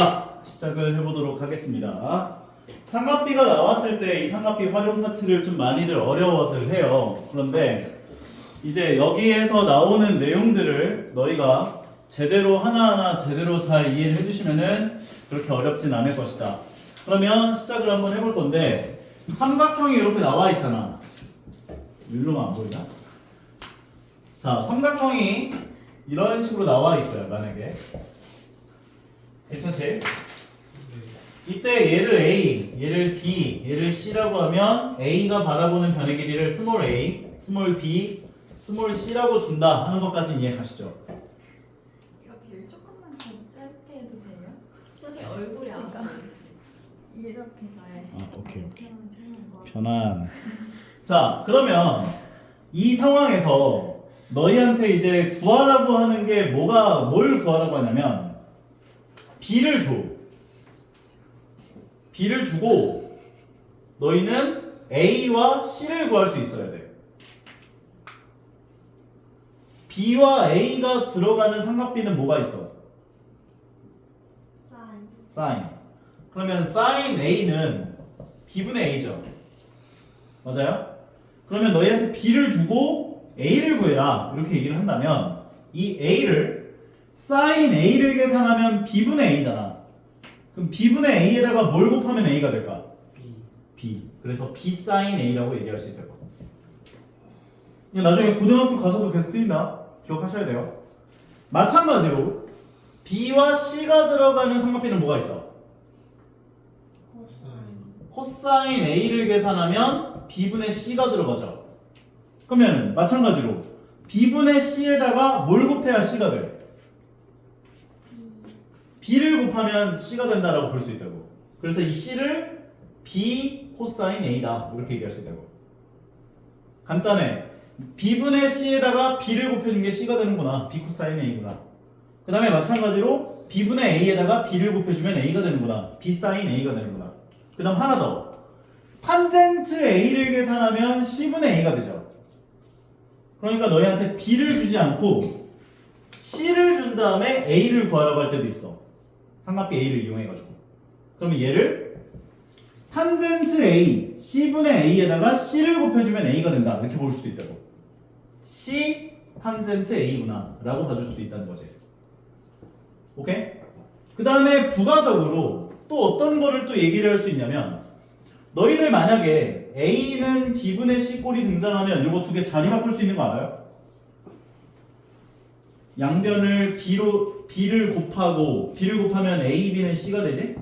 자, 시작을 해보도록 하겠습니다. 삼각비가 나왔을 때 이 삼각비 활용 파트를 좀 많이들 어려워들 해요. 그런데 이제 여기에서 나오는 내용들을 너희가 제대로 하나하나 제대로 잘 이해를 해주시면은 그렇게 어렵진 않을 것이다. 그러면 시작을 한번 해볼 건데 삼각형이 이렇게 나와 있잖아. 일로만 안 보이나? 자, 삼각형이 이런 식으로 나와 있어요. 만약에 괜찮지? 이때 얘를 A, 얘를 B, 얘를 C라고 하면 A가 바라보는 변의 길이를 스몰 a, 스몰 b, 스몰 c라고 준다 하는 것까지 이해 가시죠? 이거 비율 조금만 더 짧게 해도 돼요? 선생님 얼굴이 안 보여. 이렇게 가야 아, 오케이, 오케이. 음, 편안. 자, 그러면 이 상황에서 너희한테 이제 구하라고 하는 게 뭐가 뭘 구하라고 하냐면 B를 줘. B를 주고 너희는 A와 C를 구할 수 있어야 돼. B와 A가 들어가는 삼각비는 뭐가 있어? 사인. 사인. 그러면 사인 A는 B분의 A죠. 맞아요? 그러면 너희한테 B를 주고 A를 구해라. 이렇게 얘기를 한다면 이 A를 사인 A를 계산하면 B분의 A잖아. 그럼 B분의 A에다가 뭘 곱하면 A가 될까? B B. 그래서 B 사인 A라고 얘기할 수 있다고. 나중에 고등학교 가서도 계속 쓰인다. 기억하셔야 돼요. 마찬가지로 B와 C가 들어가는 삼각비는 뭐가 있어? 사인 코사인 A를 계산하면 B분의 C가 들어가죠. 그러면 마찬가지로 B분의 C에다가 뭘 곱해야 C가 돼? B를 곱하면 C가 된다라고 볼 수 있다고. 그래서 이 C를 B 코사인 A다 이렇게 얘기할 수 있다고. 간단해. B분의 C에다가 B를 곱해준 게 C가 되는구나. B 코사인 A구나. 그 다음에 마찬가지로 B분의 A에다가 B를 곱해주면 A가 되는구나. B 사인 A가 되는구나. 그 다음 하나 더. 탄젠트 A를 계산하면 C분의 A가 되죠. 그러니까 너희한테 B를 주지 않고 C를 준 다음에 A를 구하라고 할 때도 있어. 삼각비 A를 이용해가지고. 그러면 얘를 탄젠트 A, C분의 A에다가 C를 곱해주면 A가 된다. 이렇게 볼 수도 있다고. C 탄젠트 A구나. 라고 봐줄 수도 있다는 거지. 오케이? 그 다음에 부가적으로 또 어떤 거를 또 얘기를 할 수 있냐면 너희들 만약에 A는 B분의 C 꼴이 등장하면 요거 두 개 자리 바꿀 수 있는 거 알아요? 양변을 B로 B를 곱하고 B를 곱하면 A, B는 C가 되지?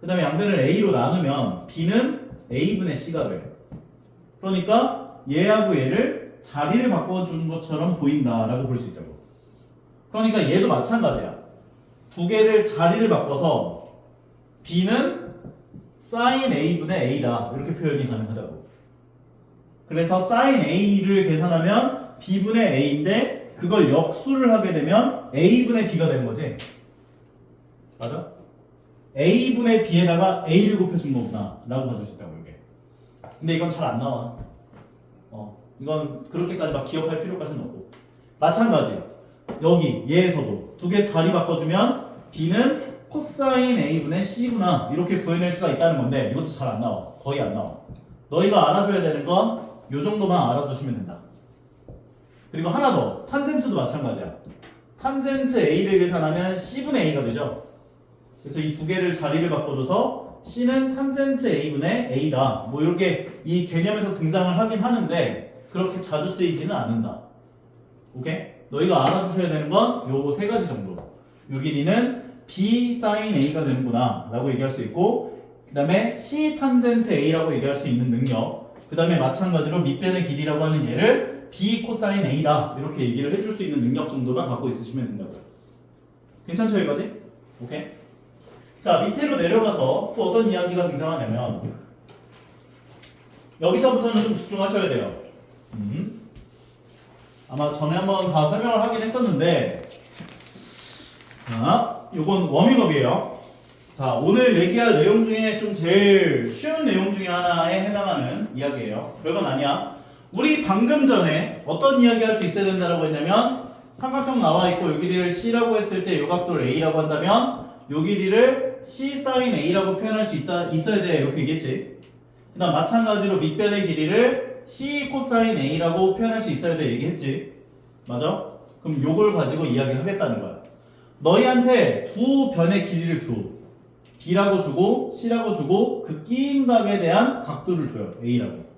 그 다음에 양변을 A로 나누면 B는 A분의 C가 돼. 그러니까 얘하고 얘를 자리를 바꿔준 것처럼 보인다라고 볼 수 있다고. 그러니까 얘도 마찬가지야. 두 개를 자리를 바꿔서 B는 sin A분의 A다. 이렇게 표현이 가능하다고. 그래서 sin A를 계산하면 B분의 A인데 그걸 역수를 하게 되면 A분의 B가 되는 거지. 맞아? A분의 B에다가 A를 곱해준 거구나. 라고 있다고, 이게. 근데 이건 잘 안 나와. 어, 이건 그렇게까지 막 기억할 필요까지는 없고. 마찬가지. 여기, 얘에서도 두 개 자리 바꿔주면 B는 코사인 A분의 C구나. 이렇게 구해낼 수가 있다는 건데, 이것도 잘 안 나와. 거의 안 나와. 너희가 알아줘야 되는 건요 정도만 알아두시면 된다. 그리고 하나 더. 탄젠트도 마찬가지야. 탄젠트 A를 계산하면 C분의 A가 되죠. 그래서 이 두 개를 자리를 바꿔줘서 C는 탄젠트 A분의 A다. 뭐 이렇게 이 개념에서 등장을 하긴 하는데 그렇게 자주 쓰이지는 않는다. 오케이? 너희가 알아두셔야 되는 건 요 세 가지 정도. 요 길이는 B 사인 A가 되는구나 라고 얘기할 수 있고 그 다음에 C 탄젠트 A라고 얘기할 수 있는 능력 그 다음에 마찬가지로 밑변의 길이라고 하는 얘를 B 코사인 A다 이렇게 얘기를 해줄 수 있는 능력 정도만 갖고 있으시면 된다고요. 괜찮죠 여기까지? 오케이? 자 밑으로 내려가서 또 어떤 이야기가 등장하냐면 여기서부터는 좀 집중하셔야 돼요. 음. 아마 전에 한번 다 설명을 하긴 했었는데 자 요건 워밍업이에요. 자 오늘 얘기할 내용 중에 좀 제일 쉬운 내용 중에 하나에 해당하는 이야기예요. 별건 아니야. 우리 방금 전에 어떤 이야기 할 수 있어야 된다라고 했냐면 삼각형 나와 있고 요 길이를 C라고 했을 때 요 각도를 A라고 한다면 요 길이를 C sin A라고 표현할 수 있다 있어야 돼 이렇게 얘기했지. 그다음 마찬가지로 밑변의 길이를 C 코사인 A라고 표현할 수 있어야 돼 얘기했지. 맞아? 그럼 요걸 가지고 이야기하겠다는 거야. 너희한테 두 변의 길이를 줘. B라고 주고 C라고 주고 그 끼인 각에 대한 각도를 줘요. A라고.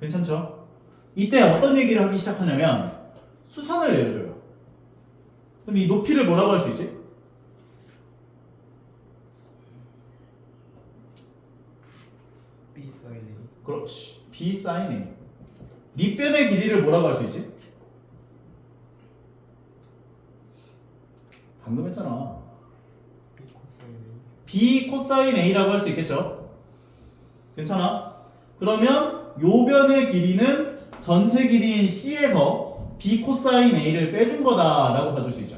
괜찮죠? 이때 어떤 얘기를 하기 시작하냐면 수선을 내려줘요. 그럼 이 높이를 뭐라고 할 수 있지? B 사인 A 그렇지. B sin A. 밑변의 길이를 뭐라고 할 수 있지? 방금 했잖아. B 코사인 A B 코사인 A라고 할 수 있겠죠? 괜찮아? 그러면 요 변의 길이는 전체 길이인 C에서 B 코사인 A를 빼준 거다라고 봐줄 수 있죠.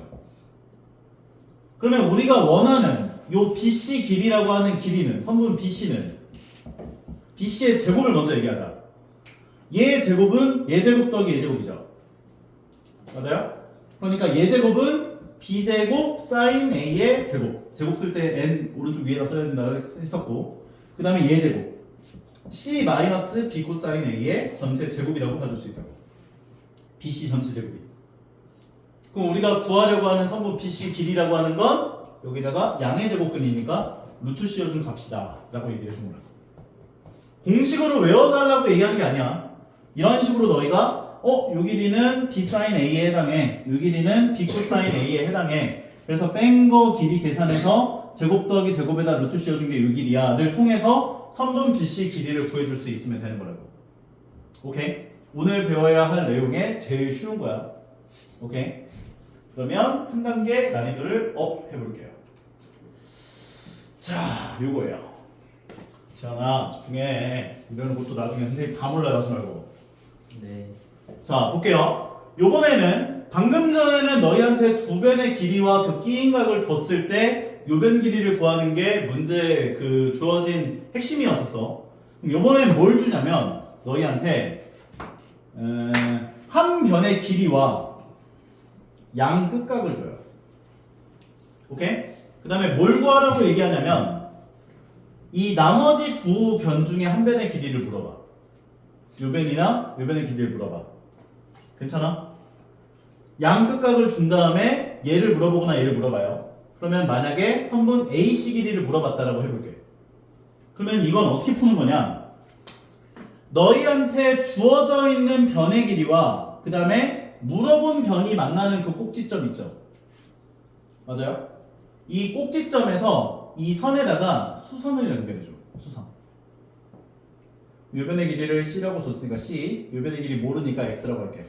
그러면 우리가 원하는 요 BC 길이라고 하는 길이는 선분 BC는 BC의 제곱을 먼저 얘기하자. 얘 제곱은 얘 제곱 더하기 얘 제곱이죠. 맞아요? 그러니까 얘 제곱은 b 제곱 사인 a의 제곱. 제곱 쓸 때 n 오른쪽 위에다 써야 된다 했었고, 그 다음에 얘 제곱. C 마이너스 b 코사인 a의 전체 제곱이라고 봐줄 수 있다고. bc 전체 제곱이. 그럼 우리가 구하려고 하는 성분 bc 길이라고 하는 건 여기다가 양의 제곱근이니까 루트 씌워준 값이다 라고 얘기해 준 거야. 공식으로 외워달라고 얘기하는 게 아니야. 이런 식으로 너희가 어, 요 길이는 b 사인 a에 해당해. 요 길이는 b 코사인 a에 해당해. 그래서 뺀 거 길이 계산해서 제곱 더하기 제곱에다 루트 씌워준 게 요 길이야를 통해서 선분 bc 길이를 구해줄 수 있으면 되는 거라고. 오케이? 오늘 배워야 할 내용에 제일 쉬운 거야. 오케이? 그러면 한 단계 난이도를 업 해볼게요. 자, 요거예요. 지현아, 집중해. 이러는 것도 나중에 선생님 다 몰라요, 하지 말고. 네 자, 볼게요. 요번에는 방금 전에는 너희한테 두 변의 길이와 그 끼인 각을 줬을 때 요변 길이를 구하는 게 문제 그 주어진 핵심이었었어. 요번엔 뭘 주냐면 너희한테 에, 한 변의 길이와 양 끝각을 줘요. 오케이? 그 다음에 뭘 구하라고 얘기하냐면 이 나머지 두 변 중에 한 변의 길이를 물어봐. 요 변이나 요 변의 길이를 물어봐. 괜찮아? 양 끝각을 준 다음에 얘를 물어보거나 얘를 물어봐요. 그러면 만약에 선분 AC 길이를 물어봤다라고 해볼게. 그러면 이건 어떻게 푸는 거냐? 너희한테 주어져 있는 변의 길이와 그 다음에 물어본 변이 만나는 그 꼭지점 있죠? 맞아요? 이 꼭지점에서 이 선에다가 수선을 연결해줘. 수선. 요변의 길이를 C라고 줬으니까 C, 요변의 길이 모르니까 X라고 할게.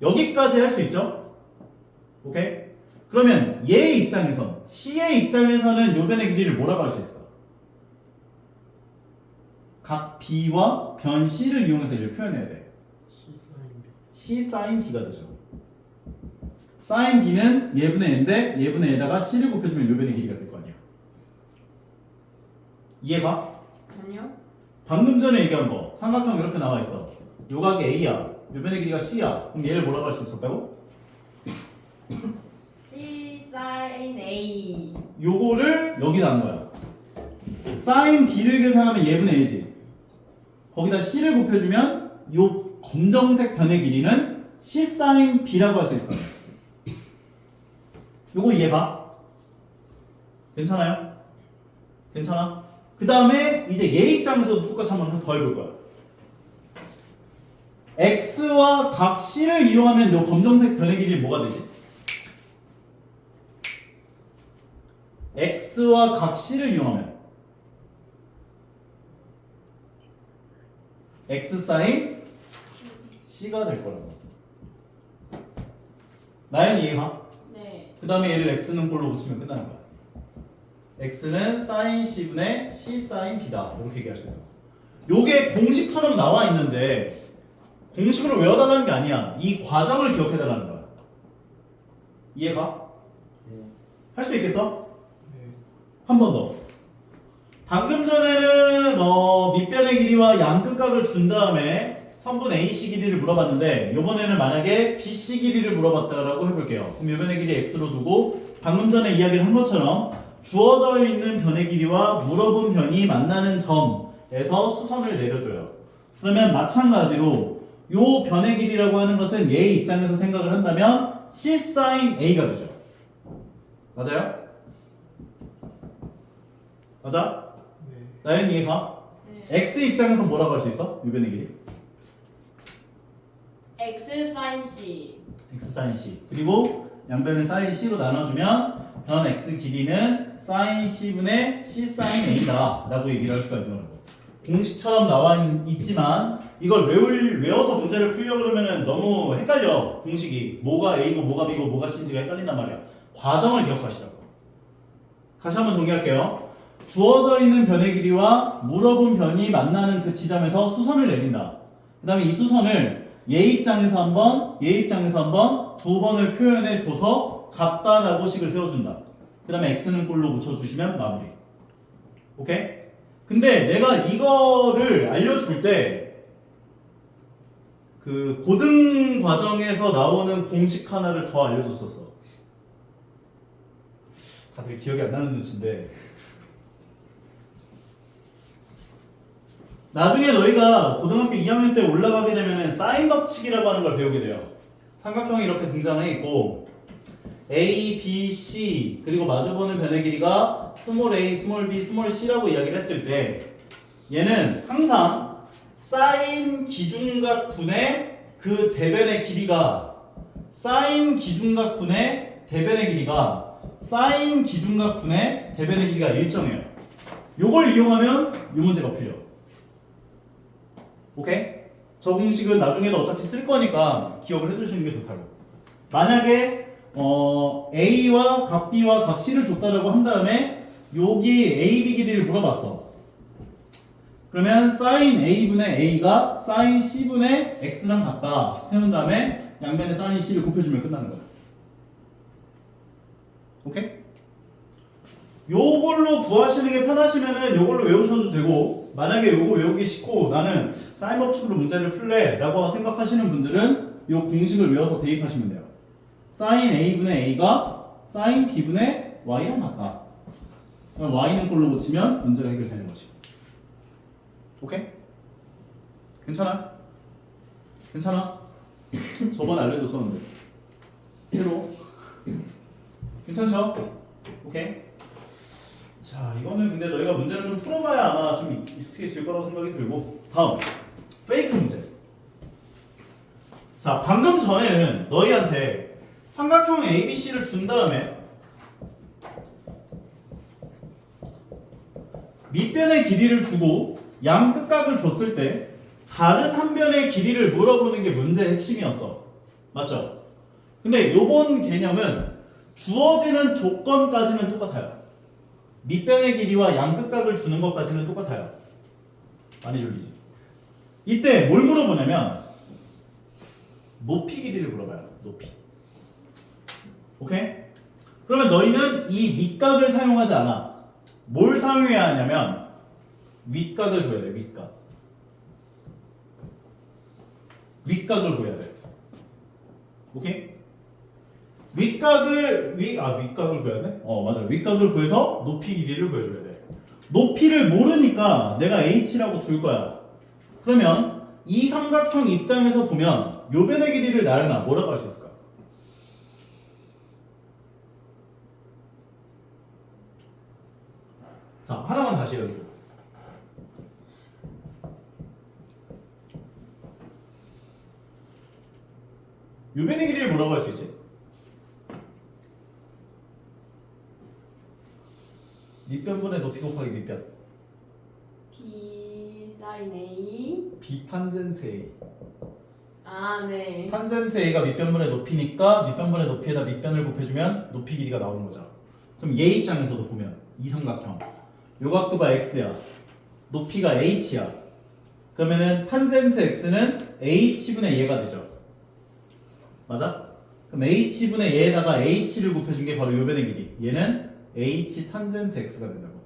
여기까지 할 수 있죠? 오케이? 그러면 얘의 입장에선 C의 입장에서는 요변의 길이를 뭐라고 할 수 있을까? 각 B와 변 C를 이용해서 얘를 표현해야 돼. C 사인 B B가 되죠. 사인 B는 예분의 N인데 예분의 N에다가 C를 곱해주면 요변의 길이가 될 거 아니야. 이해가? 아니요. 방금 전에 얘기한 거 삼각형 이렇게 나와 있어. 요각이 A야. 요변의 길이가 C야. 그럼 얘를 뭐라고 할 수 있었다고? Sin A. 요거를 여기다 한 거야. 사인 B를 계산하면 예분의 A지. 거기다 C를 곱해주면 요 검정색 변의 길이는 C 사인 B라고 할수 거야. 요거 이해 가? 괜찮아요? 괜찮아? 그 다음에 이제 얘 입장에서도 똑같이 한번 더 해볼 거야. X와 각 C를 이용하면 요 검정색 변의 길이 뭐가 되지? X와 각 C를 이용하면 X 사인 C가 될 거라고. 나연 이해가? 네. 그 다음에 얘를 X는 꼴로 붙이면 끝나는 거야. X는 사인 C분의 C 사인 B다. 이렇게 얘기할 수 있는 거야. 요게 공식처럼 나와 있는데 공식으로 외워달라는 게 아니야. 이 과정을 기억해달라는 거야. 이해가? 네 할수 있겠어? 네. 한번 더. 방금 전에는 어, 밑변의 길이와 양 끝각을 준 다음에 선분 AC 길이를 물어봤는데 이번에는 만약에 BC 길이를 물어봤다라고 해볼게요. 그럼 요변의 길이 X로 두고 방금 전에 이야기를 한 것처럼 주어져 있는 변의 길이와 물어본 변이 만나는 점에서 수선을 내려줘요. 그러면 마찬가지로 요 변의 길이라고 하는 것은 얘 입장에서 생각을 한다면 C sin A가 되죠. 맞아요? 맞아? 네. 나연 이해가? 네. X 입장에서 뭐라고 할 수 있어? 요 변의 길이? X 사인 C. X sin C 그리고 양변을 sin C로 나눠주면 변 X 길이는 sin C분의 C sin A다 라고 얘기를 할 수가 있는 거고 공식처럼 나와 있, 지만 이걸 외울, 외워서 문제를 풀려고 그러면 너무 헷갈려 공식이 뭐가 A고 뭐가 B고 뭐가 C인지가 헷갈린단 말이야 과정을 기억하시라고 다시 한번 정리할게요 주어져 있는 변의 길이와 물어본 변이 만나는 그 지점에서 수선을 내린다 그 다음에 이 수선을 얘 입장에서 한 번, 얘 입장에서 한 번, 두 번을 표현해 줘서 같다라고 식을 세워준다. 그 다음에 x는 꼴로 붙여주시면 마무리. 오케이? 근데 내가 이거를 알려줄 때 그 고등 과정에서 나오는 공식 하나를 더 알려줬었어. 다들 기억이 안 나는 눈치인데. 나중에 너희가 고등학교 2학년 때 올라가게 되면은 사인 법칙이라고 하는 걸 배우게 돼요. 삼각형이 이렇게 등장해 있고 A, B, C 그리고 마주보는 변의 길이가 스몰 a, 스몰 b, 스몰 c라고 이야기를 했을 때 얘는 항상 사인 기준각 분의 그 대변의 길이가 사인 기준각 분의 대변의 길이가 사인 기준각 분의 대변의 길이가 일정해요. 요걸 이용하면 요 문제가 풀려. 오케이? 저 공식은 나중에도 어차피 쓸 거니까 기억을 해두시는 게 좋다고. 만약에 어, A와 각 B와 각 C를 줬다라고 한 다음에 여기 A, B 길이를 물어봤어. 그러면 sin A분의 A가 sin C분의 X랑 같다. 세운 다음에 양면에 sin C를 곱해주면 끝나는 거야. 오케이? 요걸로 구하시는 게 편하시면은 요걸로 외우셔도 되고 만약에 요거 외우기 싫고 나는 사인 법칙으로 문제를 풀래 라고 생각하시는 분들은 요 공식을 외워서 대입하시면 돼요 사인 A분의 A가 사인 B분의 Y랑 같다 그럼 Y는 꼴로 고치면 문제가 해결되는 거지 오케이? 괜찮아? 괜찮아? 저번에 알려줬었는데 새로 괜찮죠? 오케이? 자, 이거는 근데 너희가 문제를 좀 풀어봐야 아마 좀 익숙해질 거라고 생각이 들고 다음 페이크 문제. 자, 방금 전에는 너희한테 삼각형 ABC를 준 다음에 밑변의 길이를 주고 양 끝각을 줬을 때 다른 한 변의 길이를 물어보는 게 문제의 핵심이었어. 맞죠? 근데 요번 개념은 주어지는 조건까지는 똑같아요. 밑변의 길이와 양끝각을 주는 것까지는 똑같아요. 많이 졸리지? 이때 뭘 물어보냐면 높이 길이를 물어봐요. 높이. 오케이? 그러면 너희는 이 밑각을 사용하지 않아. 뭘 사용해야 하냐면 윗각을 구해야 돼. 윗각. 윗각을 구해야 돼. 오케이? 윗각을 윗아 윗각을 구해야 돼? 어 맞아 윗각을 구해서 높이 길이를 구해줘야 돼. 높이를 모르니까 내가 h라고 둘 거야. 그러면 이 삼각형 입장에서 보면 요 변의 길이를 나열나 뭐라고 할 수 있을까? 자 하나만 다시 연습. 요 변의 길이를 뭐라고 할 수 있지? 밑변분의 높이 곱하기 밑변. B 사인 A. 비탄젠트 A 아 네. 탄젠트 A가 밑변분의 높이니까 밑변분의 높이에다 밑변을 곱해주면 높이 길이가 나오는 거죠. 그럼 얘 입장에서도 보면 이 삼각형. 요 각도가 X야. 높이가 H야. 그러면은 탄젠트 X는 H분의 얘가 되죠. 맞아? 그럼 H분의 얘에다가 H를 곱해준 게 바로 요 변의 길이. 얘는 H 탄젠트 X가 된다고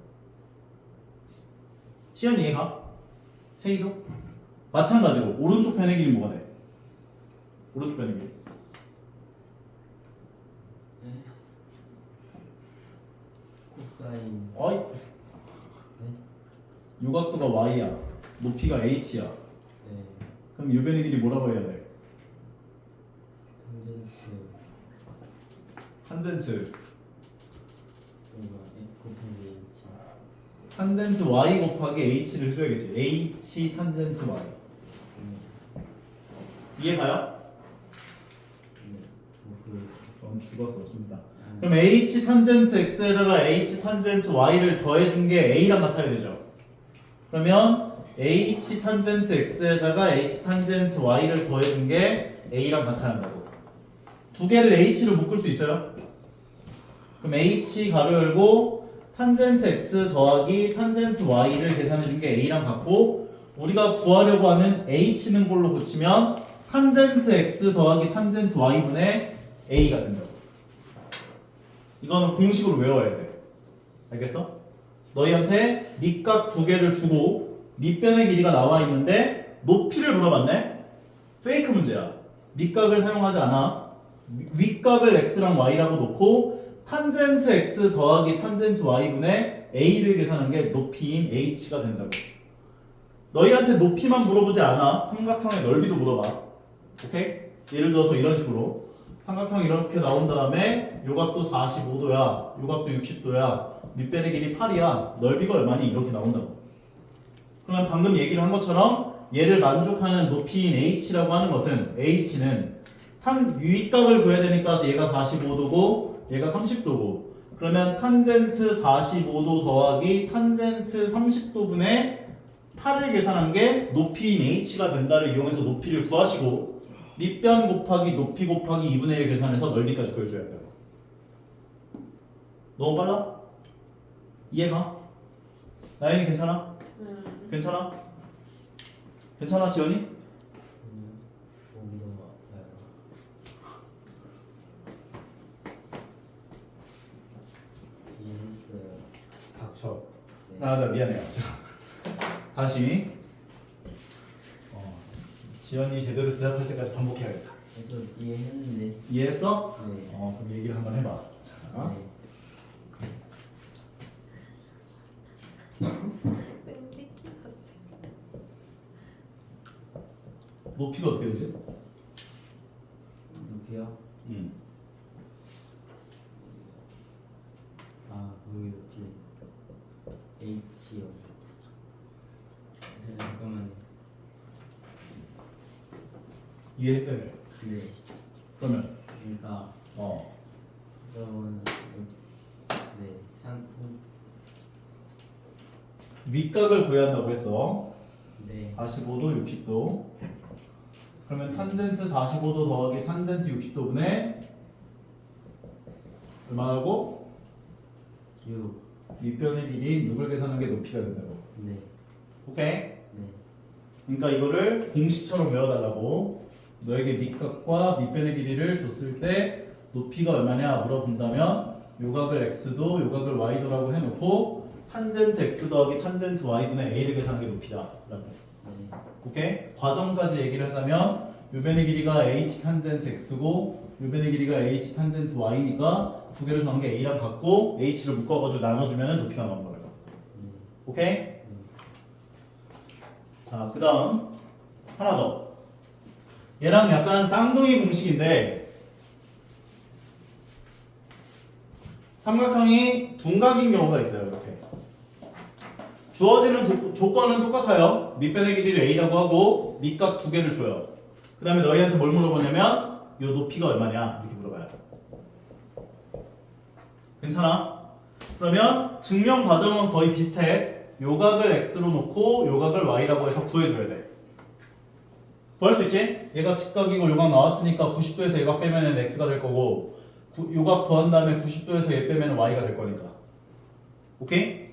시연 이해가? 체이도? 마찬가지로 오른쪽 변의 길이 뭐가 돼? 오른쪽 변의 길이 네. 코사인 어이 네? 요각도가 y야 높이가 h야 네 그럼 유변의 길이 뭐라고 해야 돼? 탄젠트 탄젠트 뭔가 A 곱하기 H 탄젠트 y 곱하기 h를 해줘야겠지. H 탄젠트 y. 네 이해가요? 그럼 죽었어 아, 그럼 h 탄젠트 x에다가 h 탄젠트 y를 더해준 게 a랑 같아야 되죠? 그러면 h 탄젠트 x에다가 h 탄젠트 y를 더해준 게 a랑 한다고. 두 개를 h로 묶을 수 있어요? 그럼 h 가로 열고 탄젠트 x 더하기 탄젠트 y를 계산해 준 게 a랑 같고 우리가 구하려고 하는 h는 걸로 고치면 탄젠트 x 더하기 탄젠트 y분의 a가 된다고 이거는 공식으로 외워야 돼 알겠어? 너희한테 밑각 두 개를 주고 밑변의 길이가 나와 있는데 높이를 물어봤네? 페이크 문제야 밑각을 사용하지 않아 위- 윗각을 x랑 y라고 놓고 탄젠트 x 더하기 탄젠트 y분의 a를 계산한 게 높이인 h가 된다고. 너희한테 높이만 물어보지 않아. 삼각형의 넓이도 물어봐. 오케이? 예를 들어서 이런 식으로 삼각형이 이렇게 나온 다음에 요각도 45도야, 요각도 60도야, 밑변의 길이 8이야, 넓이가 얼마니 이렇게 나온다고. 그러면 방금 얘기를 한 것처럼 얘를 만족하는 높이인 h라고 하는 것은 h는 탄 윗각을 구해야 되니까 얘가 45도고 얘가 30도고 그러면 탄젠트 45도 더하기 탄젠트 30도분의 8을 계산한 게 높이인 h가 된다를 이용해서 높이를 구하시고 밑변 곱하기 높이 곱하기 2분의 1 계산해서 넓이까지 구해줘야 돼요. 너무 빨라? 이해가? 나연이 괜찮아? 괜찮아? 괜찮아 지연이? 그냥 몸도 아파요 이해했어요 닥쳐 네. 나가자 미안해요. 자, 다시. 어, 지연이 제대로 대답할 때까지 반복해야겠다. 그래서 이해했는데. 이해했어? 네. 어 그럼 얘기를 한번 해봐. 자, 네. 높이가 어떻게 되지? 높이요? 음. 아 거기 높이 H요 그래서 잠깐만요 이해했대 네 그러면 그러니까 어 저는 네 탄, 윗각을 구해야 한다고 했어. 네. 45도 60도. 그러면 탄젠트 45도 더하기 탄젠트 60도분의 얼마나고? 6 밑변의 길이 누굴 계산한 게 높이가 된다고. 네. 오케이? 네. 그러니까 이거를 공식처럼 외워달라고. 너에게 밑각과 밑변의 길이를 줬을 때 높이가 얼마냐 물어본다면 요각을 x도 요각을 y도라고 해놓고 탄젠트 x 더하기 탄젠트 y분의 a를 계산한 게 높이다 라고 네. 오케이? 과정까지 얘기를 하자면 요변의 길이가 h 탄젠트 x고 요변의 길이가 h 탄젠트 y니까 두 개를 더한 게 a랑 같고 h를 묶어가지고 나눠주면 높이가 나오는 거예요 네. 오케이? 자, 그 다음 하나 더. 얘랑 약간 쌍둥이 공식인데 삼각형이 둔각인 경우가 있어요. 이렇게. 주어지는 도- 조건은 똑같아요. 밑변의 길이를 a라고 하고 밑각 두 개를 줘요. 그 다음에 너희한테 뭘 물어보냐면 이 높이가 얼마냐 이렇게 물어봐요. 괜찮아? 그러면 증명 과정은 거의 비슷해. 요각을 x로 놓고 요각을 y라고 해서 구해줘야 돼. 구할 수 있지? 얘가 직각이고 요각 나왔으니까 90도에서 얘가 빼면 x가 될 거고 구- 요각 구한 다음에 90도에서 얘 빼면 y가 될 거니까. 오케이?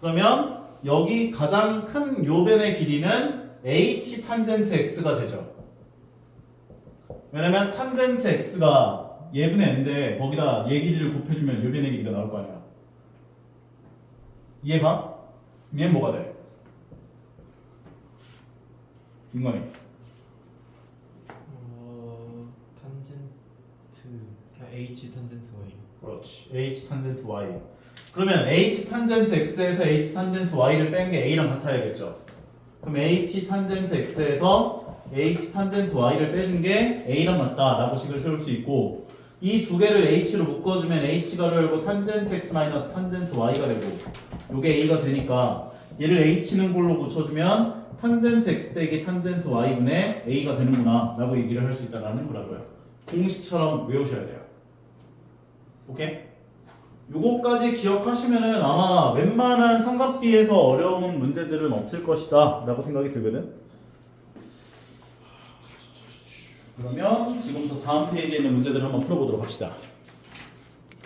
그러면 여기 가장 큰 요변의 길이는 h 탄젠트 x가 되죠. 왜냐면 탄젠트 x가 예분의 n인데 거기다 얘 길이를 곱해주면 요변의 길이가 나올 거 아니야. 이해가? 얘는 뭐가 돼? 김건희 어 탄젠트 그냥 H 탄젠트 Y 그렇지 h 탄젠트 y 그러면 h 탄젠트 x에서 h 탄젠트 y를 뺀 게 a랑 같아야겠죠. 그럼 h 탄젠트 x에서 h 탄젠트 y를 빼준 게 a랑 같다라고 식을 세울 수 있고 이 두 개를 h로 묶어주면 h가 열고 탄젠트 x 마이너스 탄젠트 y가 되고 요게 a가 되니까 얘를 h는 골로 붙여주면 탄젠트 x 빼기 탄젠트 y분의 a가 되는구나 라고 얘기를 할 수 있다는 거라고요. 공식처럼 외우셔야 돼요. 오케이? 요거까지 기억하시면은 아마 웬만한 삼각비에서 어려운 문제들은 없을 것이다 라고 생각이 들거든. 그러면 지금부터 다음 페이지에 있는 문제들을 한번 풀어보도록 합시다